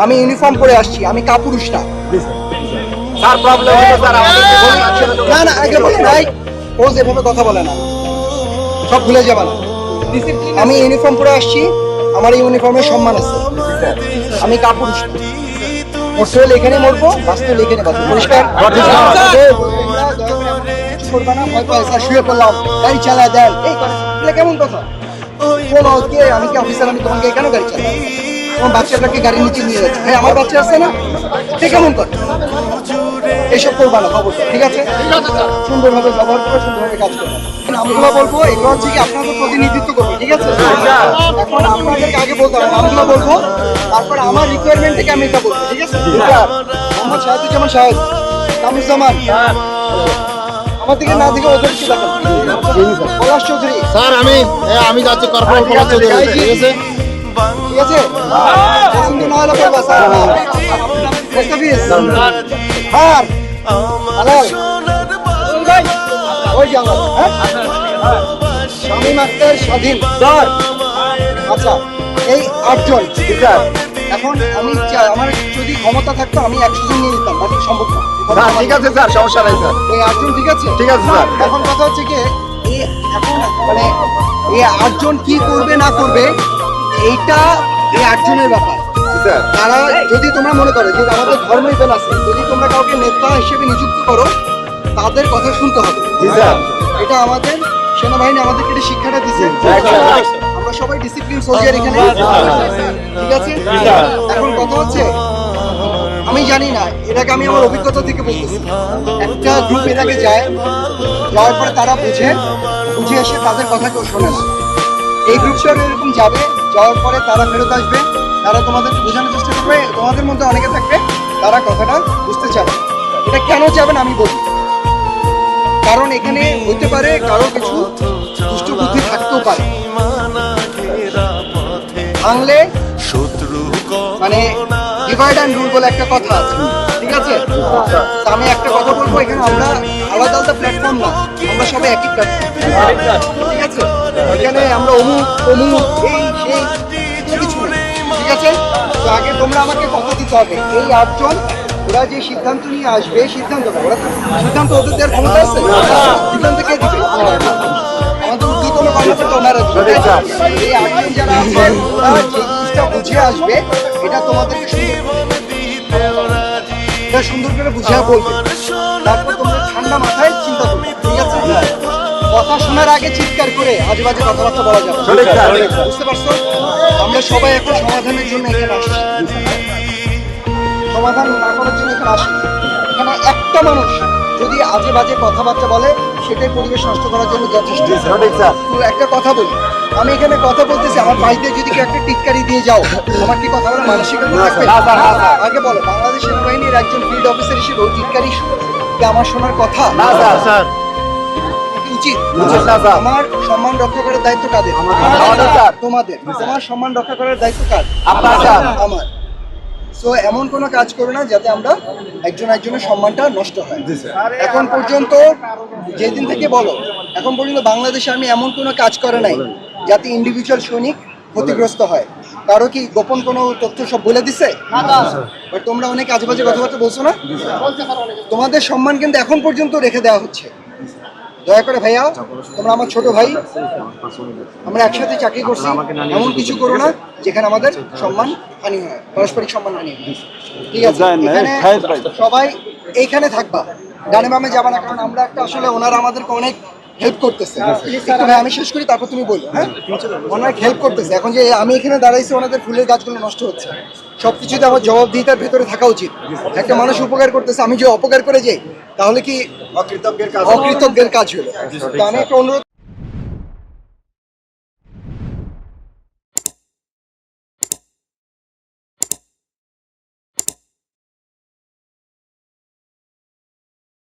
আমি ইউনিফর্ম পরে আসছি আমি কাপুরুষ না স্যার প্রবলেম হলো স্যার না না আগে ও যেভাবে কথা বলে না। সব ভুলে যাবে না আমি ইউনিফর্ম পরে আসছি আমার এই ইউনিফর্মের সম্মান আছে। আমি কাপুরুষ। না। মরতে এখানে মরবো বাঁচতে এখানে বাঁচবো পরিষ্কার? করবে না, হয়তো শুয়ে পড়লাম। গাড়ি চালায় দেন। এই কেমন কথা? কে? আমি কি অফিসার আমি তোমাকে কেন গাড়ি চালাই তোমার বাচ্চাটাকে গাড়ি নিচে নিয়ে যাচ্ছে। হ্যাঁ আমার বাচ্চা আছে না? সে কেমন করে? এইসব করবা না খবর ঠিক আছে? সুন্দরভাবে ব্যবহার করে সুন্দরভাবে কাজ করবে। নামগুলো বলব এগুলো হচ্ছে কি আপনাদের প্রতিনিধিত্ব করব ঠিক আছে? এখন আপনাদেরকে আগে বলতে হবে নামগুলো বলব তারপর আমার রিকোয়ারমেন্ট থেকে আমি এটা বলব ঠিক আছে? স্যার। মোহাম্মদ শাহিদুজ্জামান শাহেদ কামরুজ্জামান আমার দিকে না দিকে ওদের কি দেখান পলাশ চৌধুরী। স্যার আমি আমি যাচ্ছি কর্পোরেট ঠিক আছে, ঠিক আছে? ঠিক আছে? পছন্দ না হলে করবা স্যার মোস্তাফিজ হার আলাল ওই যে হ্যাঁ। স্বামী মাত্রের স্বাধীন। স্যার আচ্ছা এই আটজন। এখন আমি আমার যদি ক্ষমতা থাকতো আমি একশো জন নিয়ে নিতাম বাট সম্ভব না। ঠিক আছে স্যার সমস্যা নাই স্যার। এই আটজন ঠিক আছে? ঠিক আছে, স্যার। এখন কথা হচ্ছে কি এই এখন মানে এই আটজন কি করবে না করবে এইটা এই আটজনের ব্যাপার। তারা যদি তোমরা মনে করো যে আমাদের ধর্ম ইভেন আছে যদি তোমরা কাউকে নেতা হিসেবে নিযুক্ত করো তাদের কথা শুনতে হবে। এটা আমাদের সেনাবাহিনী আমাদেরকে এটা শিক্ষাটা দিচ্ছে আমরা সবাই ডিসিপ্লিন সোলজার এখানে। ঠিক আছে? এখন কথা হচ্ছে আমি জানি না এটাকে আমি আমার অভিজ্ঞতা থেকে বলতেছি। একটা গ্রুপ আগে যায় যাওয়ার পরে তারা বুঝে বুঝে এসে তাদের কথা কেউ শোনে না। এই গ্রুপটা এরকম যাবে, যাওয়ার পরে তারা ফেরত আসবে, তারা তোমাদের বোঝানোর চেষ্টা করবে, তোমাদের মধ্যে অনেকে থাকবে, তারা কথাটা বুঝতে চাবে। এটা কেন যাবেন আমি বলি। কারণ এখানে হতে পারে কারও কিছু দুষ্ট বুদ্ধি থাকতেও পারে। ভাঙলে শত্রু মানে ডিভাইড অ্যান্ড রুল বলে একটা কথা আছে। ঠিক আছে? আমি একটা কথা বলব, এখানে আমরা আলাদা আলাদা প্ল্যাটফর্ম না, আমরা সবাই একই প্ল্যাটফর্ম ঠিক আছে? এখানে আমরা অমুক অমুক এই সেই কিছু ঠিক আছে? তো আগে তোমরা আমাকে কথা দিতে হবে। এই আটজন ওরা যে সিদ্ধান্ত নিয়ে আসবে সিদ্ধান্ত ওরা তো সিদ্ধান্ত ওদের দেওয়ার ক্ষমতা আছে? সিদ্ধান্ত কে দিবে? আমাদের উদ্যোতন কর্মকর্তা ওনারা দিবে। এই আটজন যারা আছে ওরা যে জিনিসটা বুঝে আসবে এটা তোমাদেরকে সুন্দর করে বুঝিয়ে বলবে। শোনার আগে চিৎকার করে আজে বাজে কথাবার্তা বলা যাবে। বুঝতে পারছ? আমরা সবাই এখন সমাধানের জন্য এখানে আসছি। সমাধান না করার জন্য এখানে আসি এখানে একটা মানুষ যদি আজে বাজে কথাবার্তা বলে সেটাই পরিবেশ নষ্ট করার জন্য যথেষ্ট। একটা কথা বলি। আমি এখানে কথা বলতেছি আমার বাড়িতে যদি কেউ একটা টিটকারি দিয়ে যাও আমার কি কথা স্যার, না, স্যার। আগে বলো বাংলাদেশ সেনাবাহিনীর একজন ফিল্ড অফিসার হিসেবে ওই টিটকারি আমার শোনার কথা? না, স্যার। স্যার কি উচিত উচিত না, স্যার। আমার সম্মান রক্ষা করার দায়িত্ব কাদের? তোমাদের। তোমার সম্মান রক্ষা করার দায়িত্ব কার? আমার সো এমন কোনো কাজ করো না যাতে আমরা একজন একজনের সম্মানটা নষ্ট হয়। এখন পর্যন্ত যেদিন থেকে বলো এখন পর্যন্ত বাংলাদেশে আমি এমন কোনো কাজ করে নাই যাতে ইন্ডিভিজুয়াল সৈনিক ক্ষতিগ্রস্ত হয়। কারও কি গোপন কোনো তথ্য সব বলে দিছে? তোমরা অনেক আজেবাজে কথাবার্তা বলছো না? তোমাদের সম্মান কিন্তু এখন পর্যন্ত রেখে দেওয়া হচ্ছে। দয়া করে ভাইয়া তোমরা আমার ছোট ভাই আমরা একসাথে চাকরি করছি এমন কিছু করো না যেখানে আমাদের সম্মান হানি হয় পারস্পরিক সম্মান হানি হয়। ঠিক আছে এখানে সবাই এইখানে থাকবা। ডানে বামে যাবা না কারণ আমরা একটা আসলে ওনারা আমাদেরকে অনেক হেল্প করতেছে। আমি শেষ করি তারপর তুমি বলো হ্যাঁ? অনেক হেল্প করতেছে। এখন যে আমি এখানে দাঁড়াইছি ওনাদের ফুলের গাছগুলো নষ্ট হচ্ছে। সব কিছুতে আমার জবাবদিহিতার ভেতরে থাকা উচিত। একটা মানুষ উপকার করতেছে আমি যে অপকার করে যাই তাহলে কি অকৃতজ্ঞের কাজ অকৃতজ্ঞের কাজ হলো। তো আমি একটা অনুরোধ